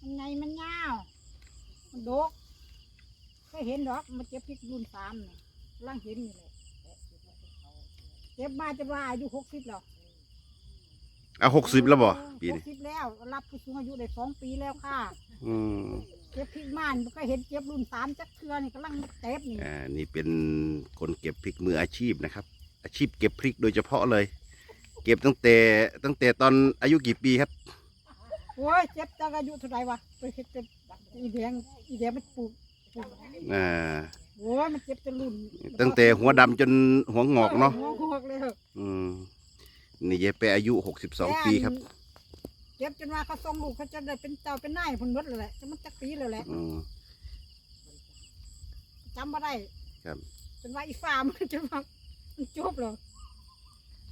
มันไงมันยาว มันโดกเคยเห็นดอกมันเจ็บพริกรุ่นสามเนี่ยร่างเห็นนี่แหละเจ็บมาจะว่าอายุหกสิบแล้วเอาหกสิบแล้วบ่ปีหนี้กสิบแล้ว รับผู้สูงอายุได้สองปีแล้วค่ะ อืมเจ็บพริกม่านมันก็เห็นเจ็บรุ่นสามจักเทือนี่กำลังเจ็บนี่ อ่านี่เป็นคนเก็บพริกมืออาชีพนะครับ อาชีพเก็บพริกโดยเฉพาะเลย เก็บตั้งแต่ตั้งแต่ตอนอายุกี่ปีครับ โอ้ยเจ็บจักอายุเท่าไหร่วะไปเห็นเจ็บอีแดงอีแดงมันปลูกปลูกอ่าโอ้ยมันเจ็บจะรุ่นตั้งแต่หัวดำจนหัวงอกเนาะ หัวงอกเลยอืม นี่ยายแปรอายุหกสิบสองปีครับ เจ็บจนว่าเขาส่งลูกเขาจะได้เป็นเจ้าเป็นนายเพุ่นหมดเลยแหละจะมันจักปีเลยแหละอืม จำมาได้ครับ จนว่าอีฟ้ามันจนว่ามันจบเลย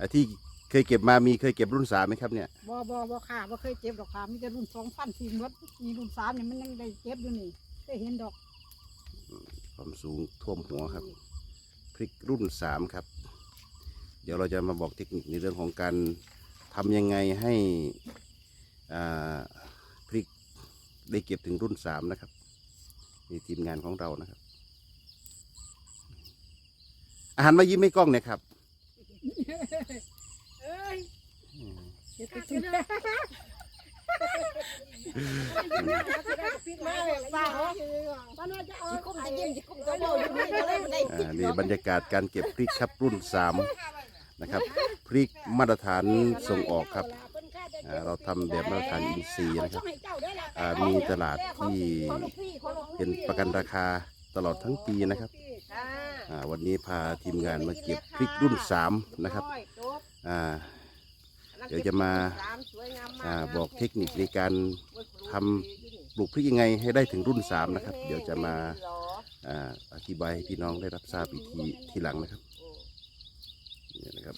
อ่าที่ เคยเก็บมามีเคยเก็บรุ่นสามไหมครับเนี่ยบ่บ่บ่ค่ะบ่เคยเจ็บดอกค่ะมีแต่รุ่นสองฟันสี่มดมีรุ่นสามเนี่ยมันยังได้เจ็บอยู่นี่เคยเห็นดอกความสูงท่วมหัวครับ พริกรุ่นสามครับ เดี๋ยวเราจะมาบอกเทคนิคในเรื่องของการทำยังไงให้อ่าพริกได้เก็บถึงรุ่นสามนะครับนี่ทีมงานของเรานะครับ อาหารมายิ้มให้กล้องหเนี่ยครับ เอ้ยอืมเจ็บไปถึงมาเลยป้าป้าน้อยจะเอาคุ้มจะยิ้มจะคุ้มจะโวยอยู่นี่เลยมันได้อ่านี่บรรยากาศการเก็บพริกครับรุ่นสามนะครับ พริกมาตรฐานส่งออกครับอ่าเราทำแบบมาตรฐานอินทรีย์นะครับอ่ามีตลาดที่เป็นประกันราคาตลอดทั้งปีนะครับอ่าวันนี้พาทีมงานมาเก็บพริกรุ่นสามนะครับ อ่าเดี๋ยวจะมาอ่าบอกเทคนิคในการทำปลูกพริกยังไงให้ได้ถึงรุ่นสามนะครับ เดี๋ยวจะมาอ่าอธิบายให้พี่น้องได้รับทราบอีกทีทีหลังนะครับนี่นะครับ